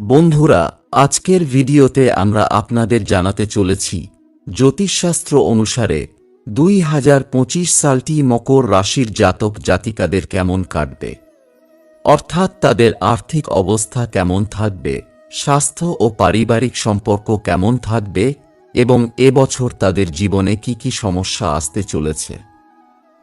বন্ধুরা, আজকের ভিডিওতে আমরা আপনাদের জানাতে চলেছি, জ্যোতিষশাস্ত্র অনুসারে দুই হাজার পঁচিশ সালটি মকর রাশির জাতক জাতিকাদের কেমন কাটবে? অর্থাৎ তাদের আর্থিক অবস্থা কেমন থাকবে? স্বাস্থ্য ও পারিবারিক সম্পর্ক কেমন থাকবে? এবং এবছর তাদের জীবনে কি কি সমস্যা আসতে চলেছে?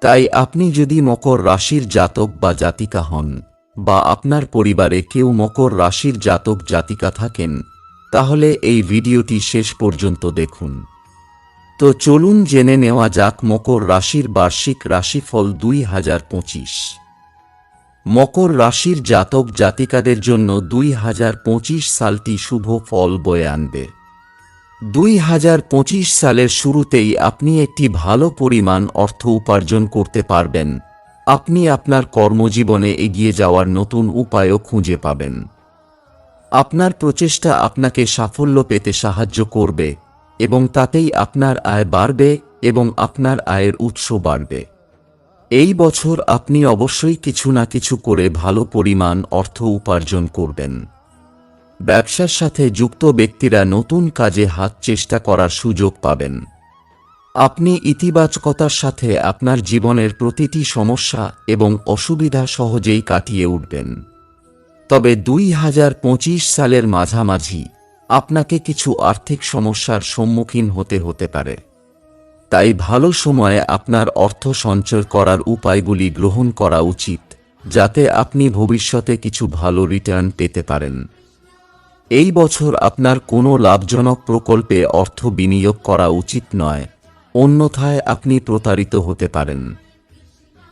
তাই আপনি যদি মকর রাশির জাতক বা জাতিকা হন বা আপনার পরিবারে কেউ মকর রাশির জাতক জাতিকা থাকেন, তাহলে এই ভিডিওটি শেষ পর্যন্ত দেখুন। তো চলুন জেনে নেওয়া যাক মকর রাশির বার্ষিক রাশিফল দুই হাজার পঁচিশ। মকর রাশির জাতক জাতিকাদের জন্য দুই হাজার পঁচিশ সালটি শুভ ফল বয়ে আনবে। দুই হাজার পঁচিশ সালের শুরুতেই আপনি একটি ভালো পরিমাণ অর্থ উপার্জন করতে পারবেন। আপনি আপনার কর্মজীবনে এগিয়ে যাওয়ার নতুন উপায়ও খুঁজে পাবেন। আপনার প্রচেষ্টা আপনাকে সাফল্য পেতে সাহায্য করবে এবং তাতেই আপনার আয় বাড়বে এবং আপনার আয়ের উৎস বাড়বে। এই বছর আপনি অবশ্যই কিছু না কিছু করে ভালো পরিমাণ অর্থ উপার্জন করবেন। ব্যবসার সাথে যুক্ত ব্যক্তিরা নতুন কাজে হাত চেষ্টা করার সুযোগ পাবেন। আপনি ইতিবাচকতার সাথে আপনার জীবনের প্রতিটি সমস্যা এবং অসুবিধা সহজেই কাটিয়ে উঠবেন। তবে দুই হাজার পঁচিশ সালের মাঝামাঝি আপনাকে কিছু আর্থিক সমস্যার সম্মুখীন হতে হতে পারে। তাই ভালো সময়ে আপনার অর্থ সঞ্চয় করার উপায়গুলি গ্রহণ করা উচিত, যাতে আপনি ভবিষ্যতে কিছু ভালো রিটার্ন পেতে পারেন। এই বছর আপনার কোনো লাভজনক প্রকল্পে অর্থ বিনিয়োগ করা উচিত নয়। অন্যথায় আপনি প্রতারিত হতে পারেন।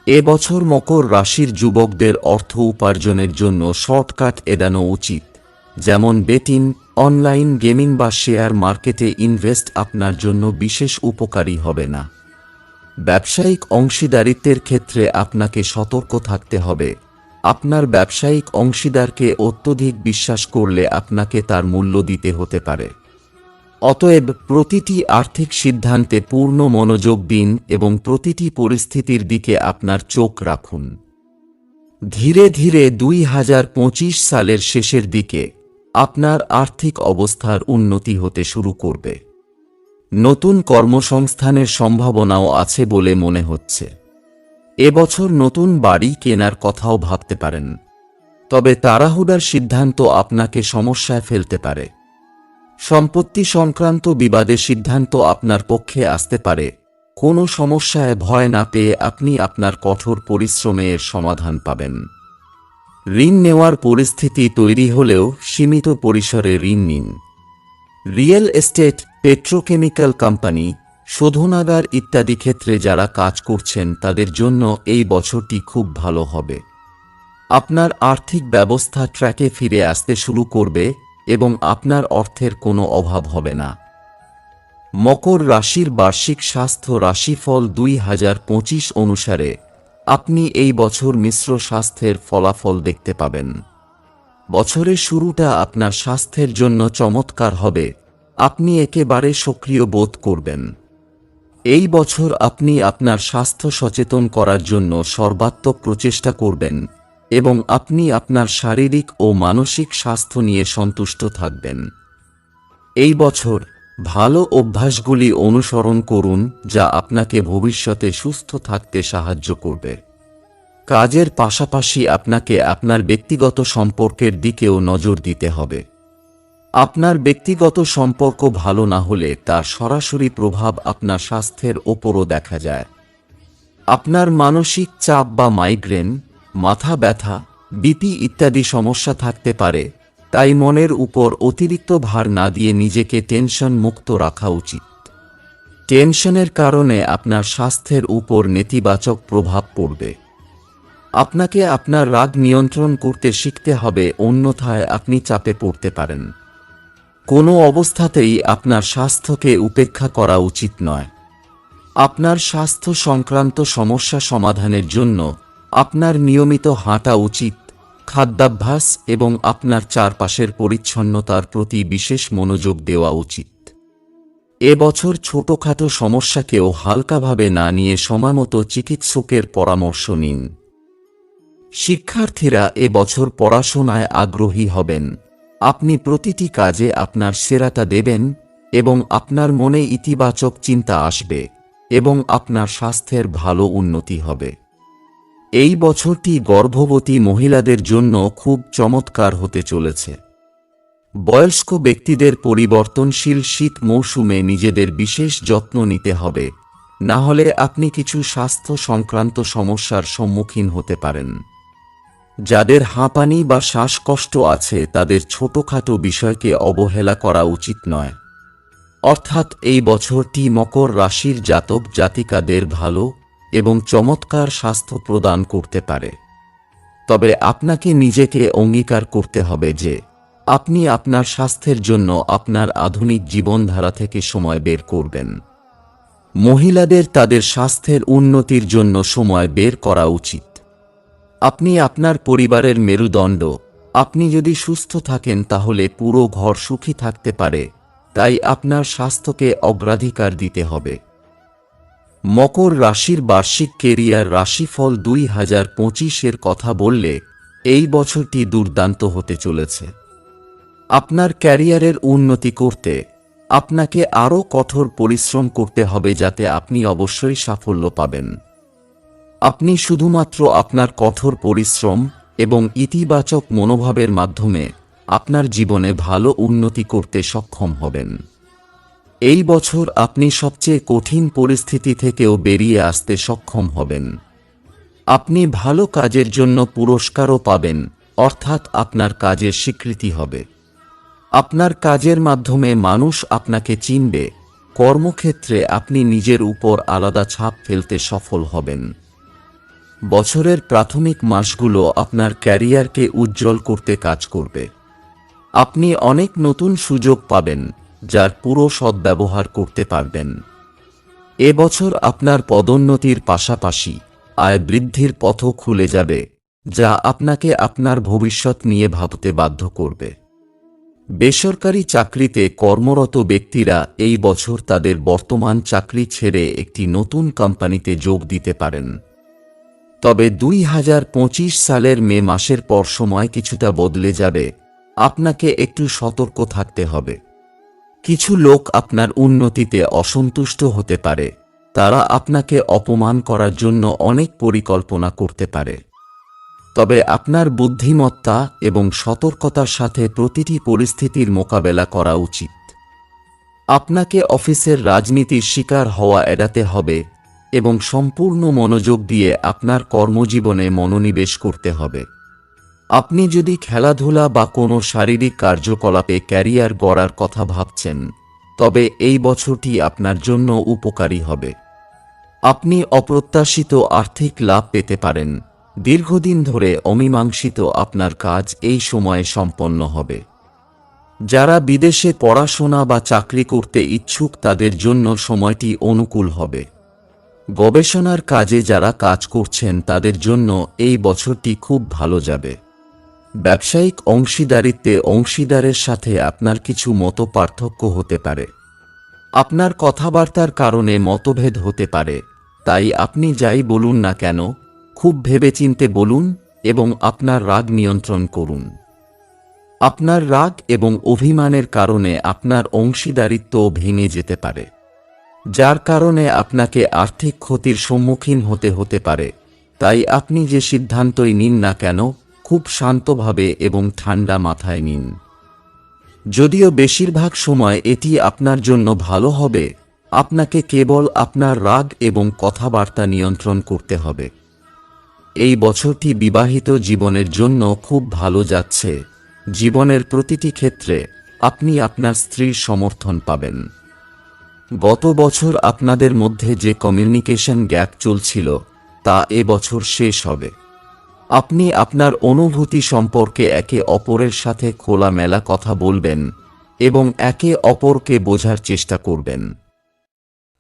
এবছর মকর রাশির যুবকদের অর্থ উপার্জনের জন্য শর্টকাট এড়ানো উচিত, যেমন বেটিং অনলাইন গেমিং বা শেয়ার মার্কেটে ইনভেস্ট আপনার জন্য বিশেষ উপকারী হবে না। ব্যবসায়িক অংশীদারিত্বের ক্ষেত্রে আপনাকে সতর্ক থাকতে হবে। আপনার ব্যবসায়িক অংশীদারকে অত্যধিক বিশ্বাস করলে আপনাকে তার মূল্য দিতে হতে পারে। অতএব প্রতিটি আর্থিক সিদ্ধান্তে পূর্ণ মনোযোগ দিন এবং প্রতিটি পরিস্থিতির দিকে আপনার চোখ রাখুন। ধীরে ধীরে দুই হাজার পঁচিশ সালের শেষের দিকে আপনার আর্থিক অবস্থার উন্নতি হতে শুরু করবে। নতুন কর্মসংস্থানের সম্ভাবনাও আছে বলে মনে হচ্ছে। এবছর নতুন বাড়ি কেনার কথাও ভাবতে পারেন। তবে তাড়াহুড়ার সিদ্ধান্ত আপনাকে সমস্যায় ফেলতে পারে। সম্পত্তি সংক্রান্ত বিবাদের সিদ্ধান্ত আপনার পক্ষে আসতে পারে। কোনো সমস্যায় ভয় না পেয়ে আপনি আপনার কঠোর পরিশ্রমে সমাধান পাবেন। ঋণ নেওয়ার পরিস্থিতি তৈরি হলেও সীমিত পরিসরে ঋণ নিন। রিয়েল এস্টেট পেট্রোকেমিক্যাল কোম্পানি, শোধনাগার ইত্যাদি ক্ষেত্রে যারা কাজ করছেন তাদের জন্য এই বছরটি খুব ভালো হবে। আপনার আর্থিক ব্যবস্থা ট্র্যাকে ফিরে আসতে শুরু করবে এবং আপনার অর্থের কোনো অভাব হবে না। মকর রাশির বার্ষিক স্বাস্থ্য রাশিফল দুই হাজার পঁচিশ অনুসারে আপনি এই বছর মিশ্র স্বাস্থ্যের ফলাফল দেখতে পাবেন। বছরের শুরুটা আপনার স্বাস্থ্যের জন্য চমৎকার হবে। আপনি একেবারে সক্রিয় বোধ করবেন। এই বছর আপনি আপনার স্বাস্থ্য সচেতন করার জন্য সর্বাত্মক প্রচেষ্টা করবেন। এবং আপনি আপনার শারীরিক ও মানসিক স্বাস্থ্য নিয়ে সন্তুষ্ট থাকবেন। এই বছর ভালো অভ্যাসগুলি অনুসরণ করুন, যা আপনাকে ভবিষ্যতে সুস্থ থাকতে সাহায্য করবে। কাজের পাশাপাশি আপনাকে আপনার ব্যক্তিগত সম্পর্কের দিকেও নজর দিতে হবে। আপনার ব্যক্তিগত সম্পর্ক ভালো না হলে তার সরাসরি প্রভাব আপনার স্বাস্থ্যের ওপরও দেখা যায়। আপনার মানসিক চাপ বা মাইগ্রেন মাথা ব্যথা, বিপি ইত্যাদি সমস্যা থাকতে পারে, তাই মনের উপর অতিরিক্ত ভার না দিয়ে নিজেকে টেনশন মুক্ত রাখা উচিত। টেনশনের কারণে আপনার স্বাস্থ্যের উপর নেতিবাচক প্রভাব পড়বে। আপনাকে আপনার রাগ নিয়ন্ত্রণ করতে শিখতে হবে, অন্যথায় আপনি চাপে পড়তে পারেন। কোনো অবস্থাতেই আপনার স্বাস্থ্যকে উপেক্ষা করা উচিত নয়। আপনার স্বাস্থ্য সংক্রান্ত সমস্যা সমাধানের জন্য আপনার নিয়মিত হাঁটা উচিত, খাদ্যাভ্যাস এবং আপনার চারপাশের পরিচ্ছন্নতার প্রতি বিশেষ মনোযোগ দেওয়া উচিত। এবছর ছোটখাটো সমস্যাকেও হালকাভাবে না নিয়ে সময়মতো চিকিৎসকের পরামর্শ নিন। শিক্ষার্থীরা এবছর পড়াশোনায় আগ্রহী হবেন। আপনি প্রতিটি কাজে আপনার সেরাটা দেবেন এবং আপনার মনে ইতিবাচক চিন্তা আসবে এবং আপনার স্বাস্থ্যের ভালো উন্নতি হবে। এই বছরটি গর্ভবতী মহিলাদের জন্য খুব চমৎকার হতে চলেছে। বয়স্ক ব্যক্তিদের পরিবর্তনশীল শীত মৌসুমে নিজেদের বিশেষ যত্ন নিতে হবে, না হলে আপনি কিছু স্বাস্থ্য সংক্রান্ত সমস্যার সম্মুখীন হতে পারেন। যাদের হাঁপানি বা শ্বাসকষ্ট আছে, তাদের ছোটখাটো বিষয়কে অবহেলা করা উচিত নয়। অর্থাৎ এই বছরটি মকর রাশির জাতক জাতিকাদের ভালো এবং চমৎকার স্বাস্থ্য প্রদান করতে পারে। তবে আপনাকে নিজেকে অঙ্গীকার করতে হবে যে, আপনি আপনার স্বাস্থ্যের জন্য আপনার আধুনিক জীবনধারা থেকে সময় বের করবেন। মহিলাদের তাদের স্বাস্থ্যের উন্নতির জন্য সময় বের করা উচিত। আপনি আপনার পরিবারের মেরুদণ্ড, আপনি যদি সুস্থ থাকেন তাহলে পুরো ঘর সুখী থাকতে পারে, তাই আপনার স্বাস্থ্যকে অগ্রাধিকার দিতে হবে। মকর রাশির বার্ষিক কেরিয়ার রাশিফল দুই হাজার পঁচিশের কথা বললে এই বছরটি দুর্দান্ত হতে চলেছে। আপনার ক্যারিয়ারের উন্নতি করতে আপনাকে আরও কঠোর পরিশ্রম করতে হবে যাতে আপনি অবশ্যই সাফল্য পাবেন। আপনি শুধুমাত্র আপনার কঠোর পরিশ্রম এবং ইতিবাচক মনোভাবের মাধ্যমে আপনার জীবনে ভালো উন্নতি করতে সক্ষম হবেন। এই বছর আপনি সবচেয়ে কঠিন পরিস্থিতি থেকেও বেরিয়ে আসতে সক্ষম হবেন। আপনি ভালো কাজের জন্য পুরস্কারও পাবেন, অর্থাৎ আপনার কাজের স্বীকৃতি হবে। আপনার কাজের মাধ্যমে মানুষ আপনাকে চিনবে, কর্মক্ষেত্রে আপনি নিজের উপর আলাদা ছাপ ফেলতে সফল হবেন। বছরের প্রাথমিক মাসগুলো আপনার ক্যারিয়ারকে উজ্জ্বল করতে কাজ করবে। আপনি অনেক নতুন সুযোগ পাবেন যার পুরো সদ্ব্যবহার করতে পারবেন। এবছর আপনার পদোন্নতির পাশাপাশি আয় বৃদ্ধির পথও খুলে যাবে, যা আপনাকে আপনার ভবিষ্যৎ নিয়ে ভাবতে বাধ্য করবে। বেসরকারি চাকরিতে কর্মরত ব্যক্তিরা এই বছর তাদের বর্তমান চাকরি ছেড়ে একটি নতুন কোম্পানিতে যোগ দিতে পারেন। তবে দুই হাজার পঁচিশ সালের মে মাসের পর সময় কিছুটা বদলে যাবে, আপনাকে একটু সতর্ক থাকতে হবে। কিছু লোক আপনার উন্নতিতে অসন্তুষ্ট হতে পারে। তারা আপনাকে অপমান করার জন্য অনেক পরিকল্পনা করতে পারে। তবে আপনার বুদ্ধিমত্তা এবং সতর্কতার সাথে প্রতিটি পরিস্থিতির মোকাবেলা করা উচিত। আপনাকে অফিসের রাজনীতির শিকার হওয়া এড়াতে হবে এবং সম্পূর্ণ মনোযোগ দিয়ে আপনার কর্মজীবনে মনোনিবেশ করতে হবে। আপনি যদি খেলাধুলা বা কোনো শারীরিক কার্যকলাপে ক্যারিয়ার গড়ার কথা ভাবছেন, তবে এই বছরটি আপনার জন্য উপকারী হবে। আপনি অপ্রত্যাশিত আর্থিক লাভ পেতে পারেন। দীর্ঘদিন ধরে অমীমাংসিত আপনার কাজ এই সময়ে সম্পন্ন হবে। যারা বিদেশে পড়াশোনা বা চাকরি করতে ইচ্ছুক, তাদের জন্য সময়টি অনুকূল হবে। গবেষণার কাজে যারা কাজ করছেন, তাদের জন্য এই বছরটি খুব ভালো যাবে। ব্যবসায়িক অংশীদারিত্বে অংশীদারের সাথে আপনার কিছু মত পার্থক্য হতে পারে। আপনার কথাবার্তার কারণে মতভেদ হতে পারে। তাই আপনি যাই বলুন না কেন, খুব ভেবেচিন্তে বলুন এবং আপনার রাগ নিয়ন্ত্রণ করুন। আপনার রাগ এবং অভিমানের কারণে আপনার অংশীদারিত্ব ভেঙে যেতে পারে, যার কারণে আপনাকে আর্থিক ক্ষতির সম্মুখীন হতে হতে পারে। তাই আপনি যে সিদ্ধান্তই নিন না কেন খুব শান্তভাবে এবং ঠান্ডা মাথায় নিন। যদিও বেশিরভাগ সময় এটি আপনার জন্য ভালো হবে, আপনাকে কেবল আপনার রাগ এবং কথাবার্তা নিয়ন্ত্রণ করতে হবে। এই বছরটি বিবাহিত জীবনের জন্য খুব ভালো যাচ্ছে। জীবনের প্রতিটি ক্ষেত্রে আপনি আপনার স্ত্রীর সমর্থন পাবেন। গত বছর আপনাদের মধ্যে যে কমিউনিকেশন গ্যাপ চলছিল, তা এ বছর শেষ হবে। আপনি আপনার অনুভূতি সম্পর্কে একে অপরের সাথে খোলামেলা কথা বলবেন এবং একে অপরকে বোঝার চেষ্টা করবেন।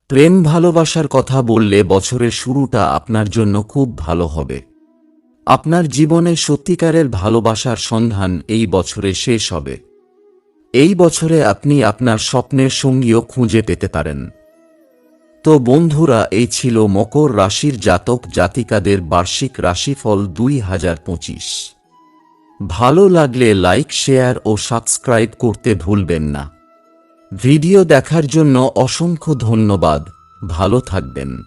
প্রেম ভালোবাসার কথা বললে বছরের শুরুটা আপনার জন্য খুব ভালো হবে। আপনার জীবনে সত্যিকারের ভালোবাসার সন্ধান এই বছরে শেষ হবে। এই বছরে আপনি আপনার স্বপ্নের সঙ্গীও খুঁজে পেতে পারেন। তো বন্ধুরা, এই ছিল মকর রাশির জাতক জাতিকাদের বার্ষিক রাশিফল দুই হাজার পঁচিশ। ভালো লাগলে লাইক, শেয়ার ও সাবস্ক্রাইব করতে ভুলবেন না। ভিডিও দেখার জন্য অসংখ্য ধন্যবাদ। ভালো থাকবেন।